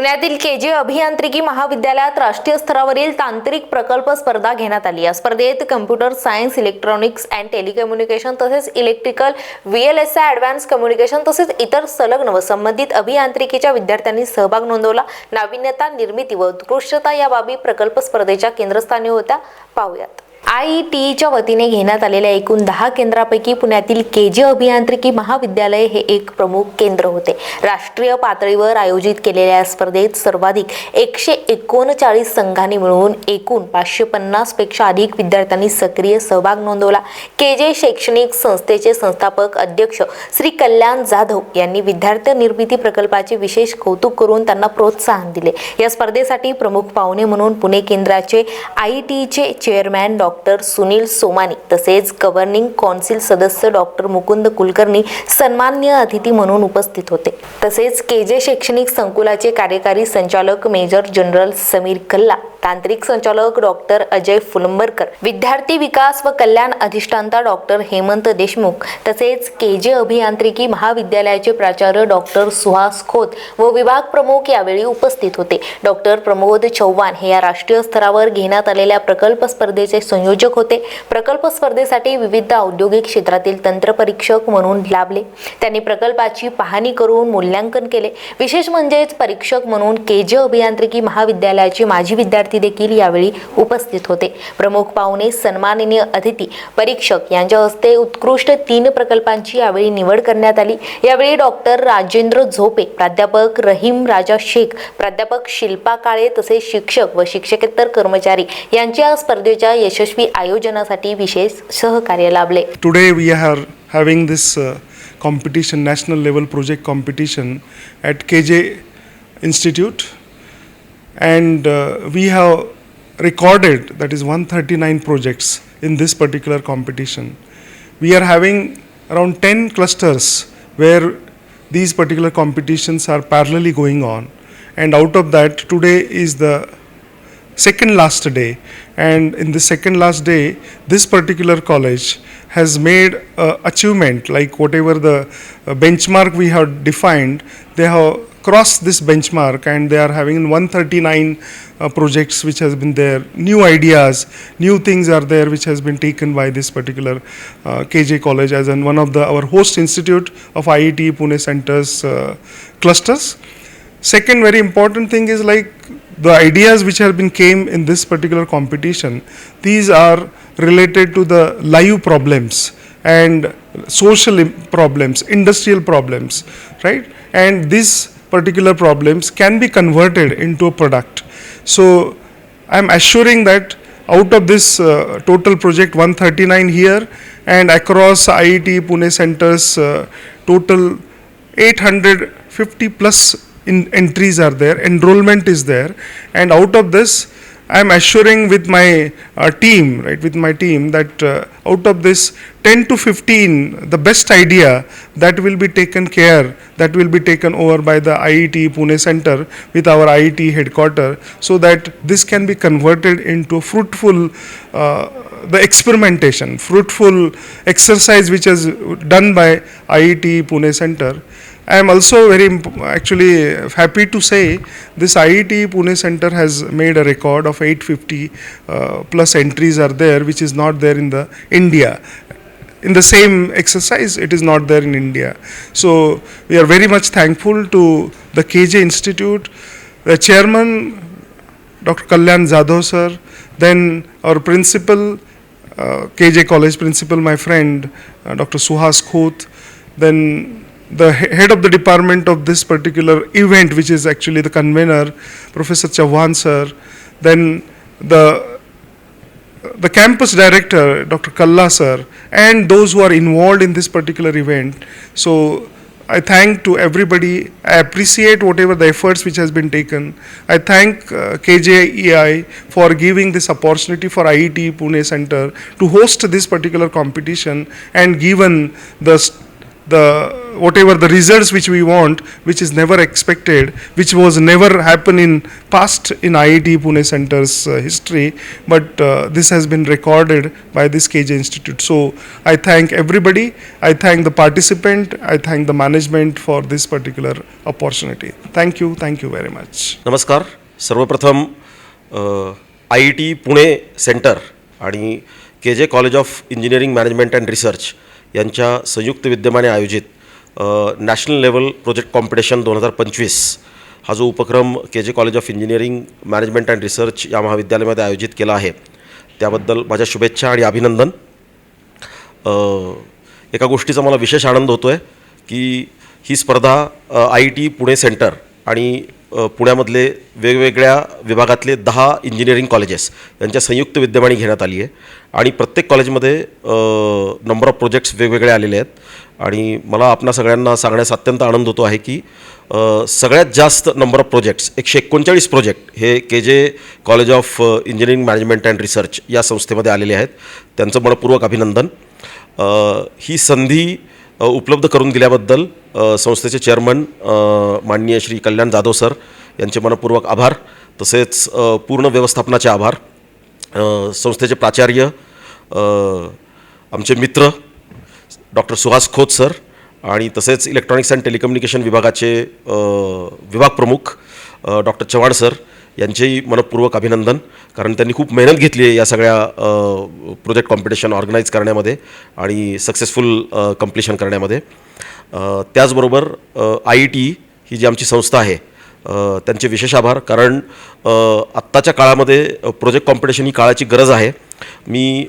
पुण्यातील के जे अभियांत्रिकी महाविद्यालयात राष्ट्रीय स्तरावरील तांत्रिक प्रकल्प स्पर्धा घेण्यात आली. या स्पर्धेत computer science electronics and telecommunication तसेच electrical V L S I advance communication तसेच इतर संलग्न व संबंधित अभियांत्रिकीच्या विद्यार्थ्यांनी सहभाग नोंदवला. नाविन्यता निर्मिती व उत्कृष्टता या बाबी प्रकल्प स्पर्धेच्या केंद्रस्थानी होत्या. पाहूयात. आय टीईच्या वतीने घेण्यात आलेल्या एकूण दहा केंद्रापैकी पुण्यातील के जे अभियांत्रिकी महाविद्यालय हे एक प्रमुख केंद्र होते. राष्ट्रीय पातळीवर आयोजित केलेल्या स्पर्धेत सर्वाधिक एकशे एकोणचाळीस संघांनी मिळून एकूण पाचशे पन्नासपेक्षा अधिक विद्यार्थ्यांनी सक्रिय सहभाग नोंदवला. के जे शैक्षणिक संस्थेचे संस्थापक अध्यक्ष श्री कल्याण जाधव यांनी विद्यार्थी निर्मिती प्रकल्पाचे विशेष कौतुक करून त्यांना प्रोत्साहन दिले. या स्पर्धेसाठी प्रमुख पाहुणे म्हणून पुणे केंद्राचे आय टीचे चेअरमॅन डॉ. डॉक्टर सुनील सोमानी तसेच गव्हर्निंग कौन्सिल सदस्य डॉक्टर मुकुंद कुलकर्णी सन्मान्य अतिथी म्हणून उपस्थित होते. तसेच के जे शैक्षणिक संकुलाचे कार्यकारी संचालक मेजर जनरल समीर कल्ला तांत्रिक संचालक डॉक्टर अजय फुलंबरकर विद्यार्थी विकास व कल्याण अधिष्ठाता डॉक्टर हेमंत देशमुख तसेच के जे अभियांत्रिकी महाविद्यालयाचे प्राचार्य डॉक्टर सुहास खोत व विभाग प्रमुख यावेळी उपस्थित होते. डॉक्टर प्रमोद चव्हाण हे या राष्ट्रीय स्तरावर घेण्यात आलेल्या प्रकल्प स्पर्धेचे संयोजक होते. प्रकल्प स्पर्धेसाठी विविध औद्योगिक क्षेत्रातील तंत्रपरीक्षक म्हणून लाभले. त्यांनी प्रकल्पाची पाहणी करून मूल्यांकन केले. विशेष म्हणजेच परीक्षक म्हणून के जे अभियांत्रिकी महाविद्यालयाचे माजी विद्यार्थी देखील यावेळी उपस्थित होते. प्रमुख पाहुणे सन्माननीय अतिथी परीक्षक यांच्या हस्ते उत्कृष्ट तीन प्रकल्पांची यावेळी निवड करण्यात आली. यावेळी डॉक्टर राजेंद्र झोपे प्राध्यापक रहीम राजा शेख प्राध्यापक शिल्पा काळे तसेच शिक्षक व शिक्षकेतर कर्मचारी यांच्या स्पर्धेच्या यशस्वी आयोजनासाठी विशेष सहकार्य लाभले Today we are having this uh, competition, national level project competition at KJ Institute, and uh, we have recorded that is 139 projects in this particular competition. We are having around 10 clusters where these particular competitions are parallelly going on, and out of that, today is the second last day. And in the second last day this particular college has made a achievement like whatever the uh, benchmark we have defined they have crossed this benchmark and they are having 139 uh, projects which has been there new ideas new things are there which has been taken by this particular uh, kj college as one of the our host institute of iet pune centers uh, clusters. Second very important thing is like the ideas which have been came in this particular competition these are related to the live problems and social problems industrial problems right? And these particular problems can be converted into a product. So i'm assuring that out of this uh, total project 139 here and across iet pune centers uh, total 850 plus in entries are there enrollment is there. And out of this i am assuring with my uh, team right with my team that uh, out of this 10 to 15 the best idea that will be taken care that will be taken over by the iet pune center with our iet headquarter so that this can be converted into fruitful uh, the experimentation fruitful exercise which is done by iet pune center I am also very actually happy to say this IET Pune Center has made a record of 850 uh, plus entries are there, which is not there in the India. In the same exercise, it is not there in India. So we are very much thankful to the KJ Institute, the chairman, Dr. Kalyan Zadho sir, then our principal, uh, KJ College principal, my friend, uh, Dr. Suhas Khoth, then the head of the department of this particular event, which is actually the convener, Professor Chauhan sir, then the the campus director, Dr. Kalla sir, and those who are involved in this particular event. So I thank to everybody. I appreciate whatever the efforts which has been taken. I thank uh, KJEI for giving this opportunity for IET Pune Center to host this particular competition and given the the whatever the results which we want, which is never expected, which was never happen in past in IIT Pune Center's uh, history, but uh, this has been recorded by this KJ Institute. So I thank everybody. I thank the participant. I thank the management for this particular opportunity. Thank you. Thank you very much. नमस्कार सर्वप्रथम I E T Pune centre आणि K J college of engineering management and research यांच्या संयुक्त विद्यमाने आयोजित national level project competition दोन हजार पंचवीस. हा जो उपक्रम K J college of engineering management and research या महाविद्यालयामध्ये आयोजित केला आहे. त्याबद्दल माझ्या शुभेच्छा आणि अभिनंदन. एका गोष्टीचा मला विशेष आनंद होतो आहे की ही स्पर्धा आय टी पुणे सेंटर आणि पुण्यामधले वेगवेगळ्या विभागातले दहा इंजिनिअरिंग कॉलेजेस यांच्या संयुक्त विद्यमाने घेण्यात आली आहे. आणि प्रत्येक कॉलेजमध्ये नंबर ऑफ प्रोजेक्ट्स वेगवेगळे आलेले आहेत. आणि मला आपणा सगळ्यांना सांगण्यास अत्यंत आनंद होतो आहे की सगळ्यात जास्त नंबर ऑफ प्रोजेक्ट्स एकशे एकोणचाळीस project hey K J college of engineering management and research या संस्थेमध्ये आलेले आहेत. त्यांचं मनपूर्वक अभिनंदन. ही संधी उपलब्ध करून दिल्याबद्दल संस्थेचे चेअरमन माननीय श्री कल्याण जाधव सर यांचे मनपूर्वक आभार तसेच पूर्ण व्यवस्थापनाचे आभार. संस्थेचे प्राचार्य आमचे मित्र डॉक्टर सुहास खोत सर आणि तसेच इलेक्ट्रॉनिक्स अँड टेलिकम्युनिकेशन विभागाचे विभाग प्रमुख डॉक्टर चव्हाण सर यांचेही मनपूर्वक अभिनंदन कारण त्यांनी खूप मेहनत घेतली आहे या सगळ्या प्रोजेक्ट कॉम्पिटिशन ऑर्गनाईज करण्यामध्ये आणि सक्सेसफुल कम्प्लिशन करण्यामध्ये. त्याचबरोबर आय ई टी ही जी आमची संस्था आहे त्यांचे विशेष आभार कारण आत्ताच्या काळामध्ये प्रोजेक्ट कॉम्पिटिशन ही काळाची गरज आहे. मी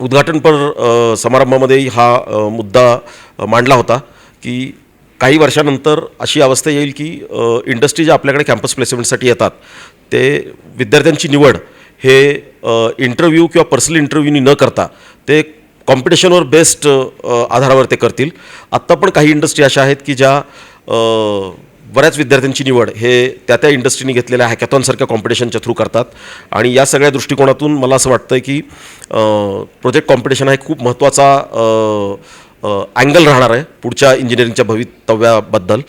उद्घाटनपर समारंभामध्ये हा मुद्दा मांडला होता की काही वर्षानंतर अशी अवस्था येईल की इंडस्ट्री ज्या आपल्याकडे कॅम्पस प्लेसमेंटसाठी येतात ते विद्यार्थ्यांची निवड हे इंटरव्ह्यू किंवा पर्सनल इंटरव्ह्यूनी न करता ते कॉम्पिटिशनवर बेस्ट आधारावर ते करतील. आत्ता पण काही इंडस्ट्री अशा आहेत की ज्या बऱ्याच विद्यार्थ्यांची निवड हे त्या त्या इंडस्ट्रीने घेतलेल्या हॅकॅथॉनसारख्या कॉम्पिटिशनच्या थ्रू करतात. आणि या सगळ्या दृष्टिकोनातून मला असं वाटतं की प्रोजेक्ट कॉम्पिटिशन हा एक खूप महत्त्वाचा अँगल राहणार आहे पुढच्या इंजिनिअरिंगच्या भवितव्याबद्दल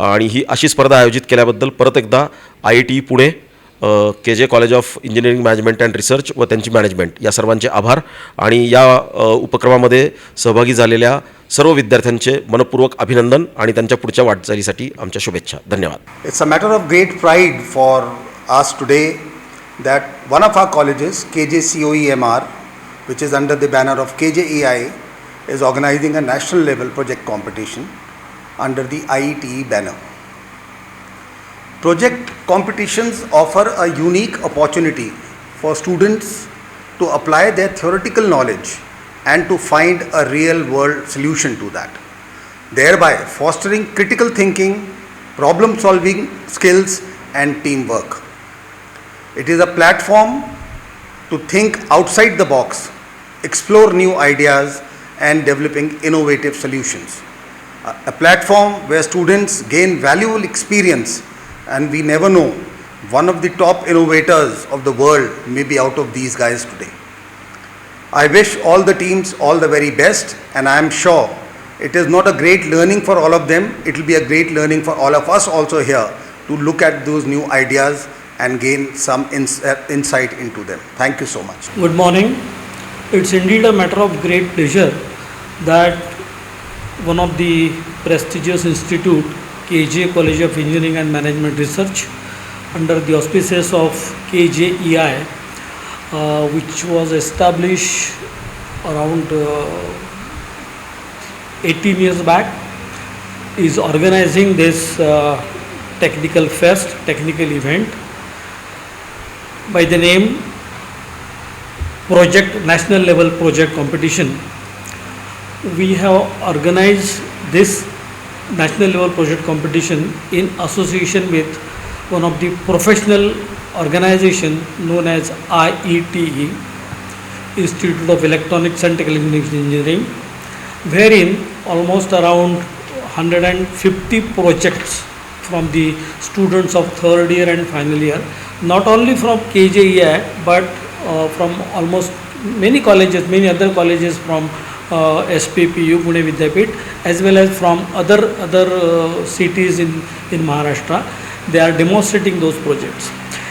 आणि ही अशी स्पर्धा आयोजित केल्याबद्दल परत एकदा आय I T Pune K J college of engineering management and research व त्यांची मॅनेजमेंट या सर्वांचे आभार. आणि या उपक्रमामध्ये सहभागी झालेल्या सर्व विद्यार्थ्यांचे मनपूर्वक अभिनंदन आणि त्यांच्या पुढच्या वाटचालीसाठी आमच्या शुभेच्छा. धन्यवाद. It's a matter of great pride for आज today that one of our colleges K J C O E M R which is under the banner of K J E I is organizing a national level project competition under the IETE banner. Project competitions offer a unique opportunity for students to apply their theoretical knowledge and to find a real world solution to that thereby fostering critical thinking, problem solving skills, and teamwork. It is a platform to think outside the box, explore new ideas, and developing innovative solutions. A platform where students gain valuable experience, and we never know, one of the top innovators of the world may be out of these guys today. I wish all the teams all the very best, and I am sure it is not a great learning for all of them, it will be a great learning for all of us also here to look at those new ideas and gain some ins- uh, insight into them. Thank you so much. Good morning. It's indeed a matter of great pleasure that one of the prestigious institute, KJ College of Engineering and Management Research, under the auspices of KJEI, uh, which was established around uh, 18 years back, is organizing this uh, technical fest, technical event by the name project national level project competition we have organized this national level project competition in association with one of the professional organization known as IETE Institute of Electronics and Telecommunication Engineering wherein almost around 150 projects from the students of third year and final year not only from KJEI but uh, from almost many colleges many other colleges from uh, SPPU Pune Vidyapit as well as from other other uh, cities in in Maharashtra. They are demonstrating those projects.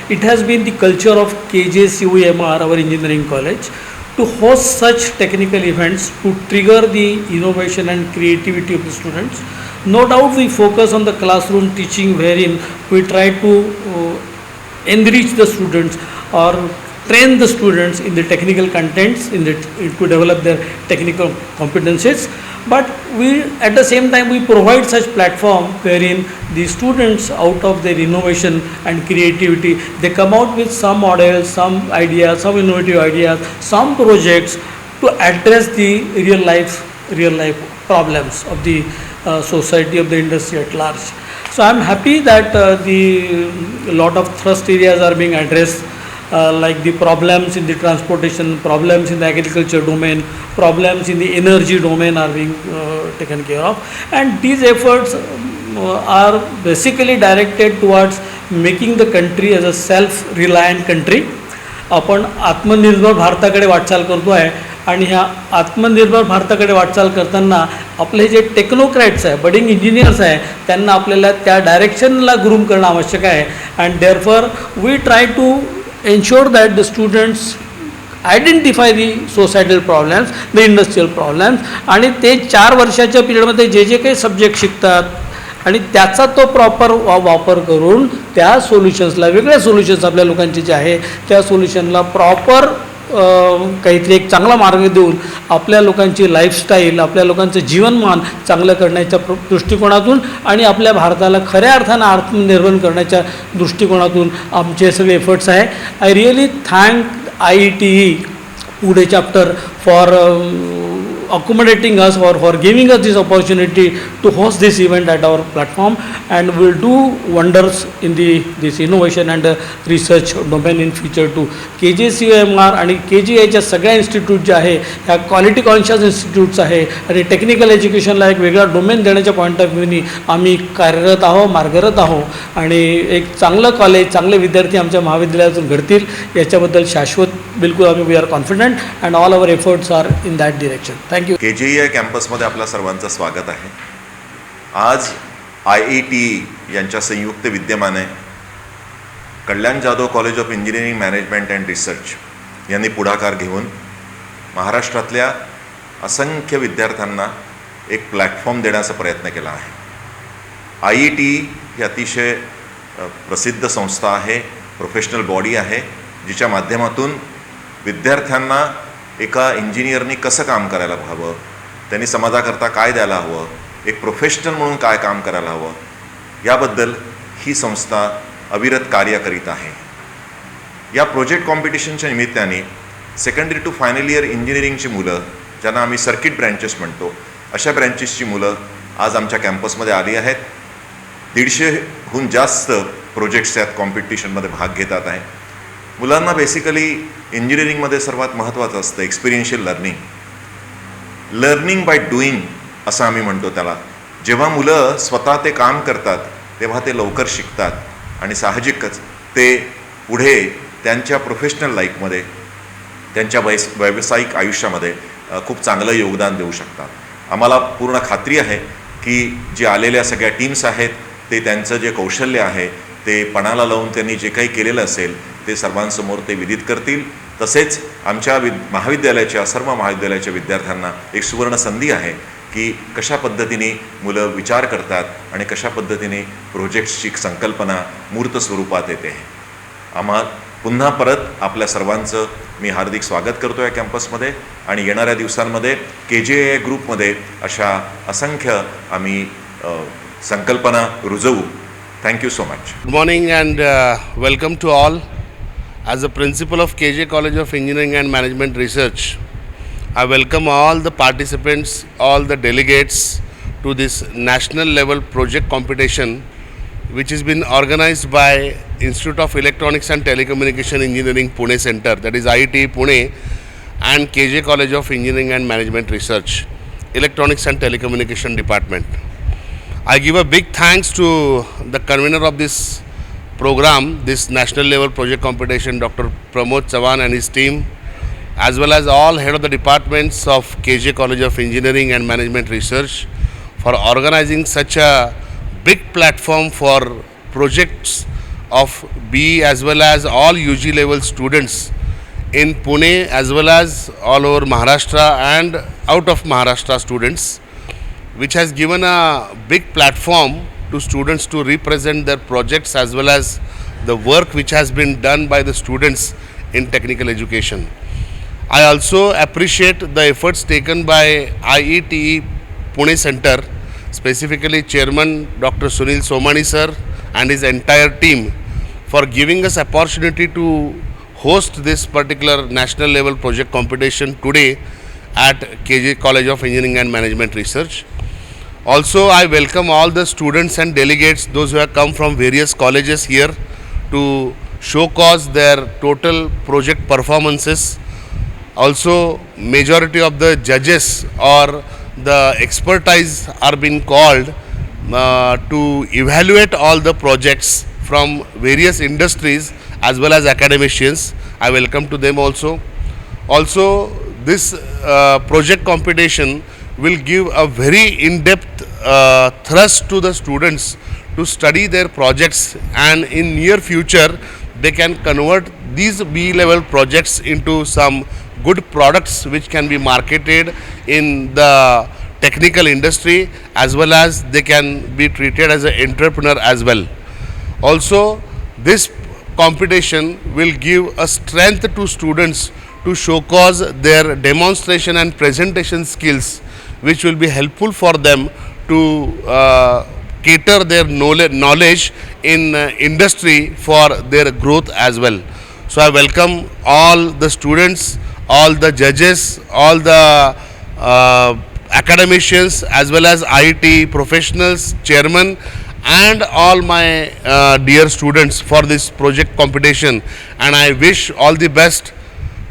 It has been the culture of KJCUMR, our engineering college, to host such technical events to trigger the innovation and creativity of the students. No doubt we focus on the classroom teaching wherein we try to uh, enrich the students or train the students in the technical contents in the to develop their technical competencies. But we at the same time we provide such platform wherein the students out of their innovation and creativity they come out with some models some ideas some innovative ideas some projects to address the real life real life problems of the uh, society of the industry at large. So i'm happy that uh, the lot of thrust areas are being addressed uh, like the problems in the transportation, problems in the agriculture domain, problems in the energy domain are being uh, taken care of. And these efforts um, are basically directed towards making the country as a self-reliant country. आपण आत्मनिर्भर भारताकडे वाटचाल करतो आहे आणि ह्या आत्मनिर्भर भारताकडे वाटचाल करताना आपले जे टेक्नोक्रॅट्स आहे बडिंग इंजिनियर्स आहे त्यांना आपल्याला त्या डायरेक्शनला ग्रूम करणं आवश्यक आहे and therefore we try to ensure that the students identify the societal problems the industrial problems आणि ते चार वर्षाच्या पिरियडमध्ये जे जे काही सब्जेक्ट शिकतात आणि त्याचा तो प्रॉपर वा वापर करून त्या सोल्युशन्सला वेगळ्या सोल्युशन्स आपल्या लोकांचे जे आहे त्या सोल्युशनला प्रॉपर काहीतरी एक चांगला मार्ग देऊन आपल्या लोकांची लाईफस्टाईल आपल्या लोकांचं जीवनमान चांगलं करण्याच्या दृष्टिकोनातून आणि आपल्या भारताला खऱ्या अर्थानं आत्मनिर्भर करण्याच्या दृष्टिकोनातून आमचे सगळे एफर्ट्स आहे. I really thank I T E पुढे chapter for accommodating us or for giving us this opportunity to host this event at our platform. And will do wonders in the this innovation and uh, research domain in future to के जी C M R आणि के जी आयच्या सगळ्या institute ज्या आहे ह्या quality conscious institutes आहे. आणि टेक्निकल एज्युकेशनला एक वेगळा डोमेन देण्याच्या पॉईंट ऑफ व्ह्यूनी आम्ही कार्यरत आहोत मार्गरत आहोत. आणि एक चांगलं कॉलेज चांगले विद्यार्थी आमच्या महाविद्यालयातून घडतील याच्याबद्दल शाश्वत बिलकुल आम्ही we are confident and all our efforts are in that direction thank you K J A कॅम्पसमध्ये आपल्या सर्वांचं स्वागत आहे. आज आय ई टी यांच्या संयुक्त विद्यमाने Kalyan Jadhav college of engineering management and research यांनी पुढाकार घेऊन महाराष्ट्रातल्या असंख्य विद्यार्थ्यांना एक प्लॅटफॉर्म देण्याचा प्रयत्न केला आहे. आय ई टी ही अतिशय प्रसिद्ध संस्था आहे प्रोफेशनल बॉडी आहे जिच्या माध्यमातून विद्यार्थ्यांना एका इंजिनियरनी कसं काम करायला हवं? त्यांनी समाजाकरता काय द्यायला हवं? एक प्रोफेशनल म्हणून काय काम करायला हवं? याबद्दल ही संस्था अविरत कार्य करीत आहे. या प्रोजेक्ट कॉम्पिटिशनच्या निमित्ताने सेकंडरी टू फायनल इयर इंजिनिअरिंगची मुलं ज्यांना आम्ही सर्किट ब्रँचेस म्हणतो अशा ब्रँचेसची मुलं आज आमच्या कॅम्पसमध्ये आली आहेत. दीडशेहून जास्त प्रोजेक्ट्स यात कॉम्पिटिशनमध्ये भाग घेतात आहे. मुलांना बेसिकली इंजिनिअरिंगमध्ये सर्वात महत्त्वाचं असतं experiential learning learning by doing असं आम्ही म्हणतो त्याला. जेव्हा मुलं स्वतः ते काम करतात तेव्हा ते लवकर शिकतात आणि साहजिकच ते पुढे त्यांच्या प्रोफेशनल लाईफमध्ये त्यांच्या वैस व्यावसायिक आयुष्यामध्ये खूप चांगलं योगदान देऊ शकतात. आम्हाला पूर्ण खात्री आहे की जे आलेल्या सगळ्या टीम्स आहेत ते त्यांचं जे कौशल्य आहे ते पणाला लावून त्यांनी जे काही केलेलं असेल ते सर्वांसमोर ते विदित करतील. तसेच आमच्या विद महाविद्यालयाच्या सर्व महाविद्यालयाच्या विद्यार्थ्यांना एक सुवर्ण संधी आहे की कशा पद्धतीने मुलं विचार करतात आणि कशा पद्धतीने प्रोजेक्ट्सची संकल्पना मूर्त स्वरूपात येते आम्हा पुन्हा परत आपल्या सर्वांचं मी हार्दिक स्वागत करतो या कॅम्पसमध्ये आणि येणाऱ्या दिवसांमध्ये के जे ए ग्रुपमध्ये अशा असंख्य आम्ही संकल्पना रुजवू. Thank you so much good morning and welcome to all. As the principal of KJ College of Engineering and Management Research, I welcome all the participants, all the delegates to this national level project competition which has been organized by Institute of Electronics and Telecommunication Engineering Pune Center that is IIT Pune and KJ College of Engineering and Management Research Electronics and Telecommunication Department. I give a big thanks to the convener of this program, this national level project competition, Dr. Pramod Chavan and his team, as well as all head of the departments of KJ College of Engineering and Management Research for organizing such a big platform for projects of B as well as all UG level students in Pune as well as all over Maharashtra and out of Maharashtra students which has given a big platform to students to represent their projects as well as the work which has been done by the students in technical education. I also appreciate the efforts taken by IETE Pune Center, specifically Chairman Dr. Sunil Somani sir and his entire team for giving us opportunity to host this particular national level project competition today at KJ College of Engineering and Management Research. Also, I welcome all the students and delegates, those who have come from various colleges here to showcase their total project performances. Also, majority of the judges or the expertise are being called uh, to evaluate all the projects from various industries as well as academicians. I welcome to them also. Also, this uh, project competition will give a very in-depth uh, thrust to the students to study their projects and in near future they can convert these B level projects into some good products which can be marketed in the technical industry as well as they can be treated as an entrepreneur as well. Also, this competition will give a strength to students to showcase their demonstration and presentation skills, which will be helpful for them to uh, cater their knowledge, in uh, industry for their growth as well. So I welcome all the students, all the judges, all the uh, academicians as well as IT professionals, chairman and all my uh, dear students for this project competition and I wish all the best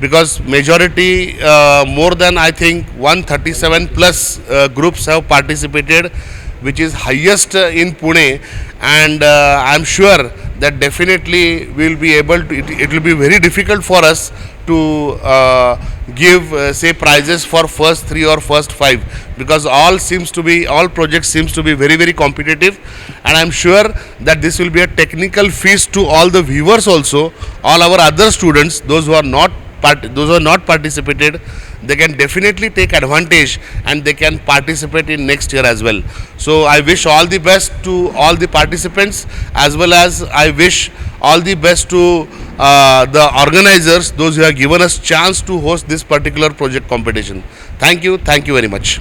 because majority uh, more than I think 137 plus uh, groups have participated which is highest uh, in Pune. And uh, I am sure that definitely we will be able to it, will be very difficult for us to uh, give uh, say prizes for first three or first five. Because all seems to be all projects seems to be very very competitive. And i'm sure that this will be a technical feast to all the viewers also all our other students those who are not part, those who are not participated they can definitely take advantage and they can participate in next year as well. So i wish all the best to all the participants as well as i wish all the best to uh, the organizers those who have given us chance to host this particular project competition. Thank you. Thank you very much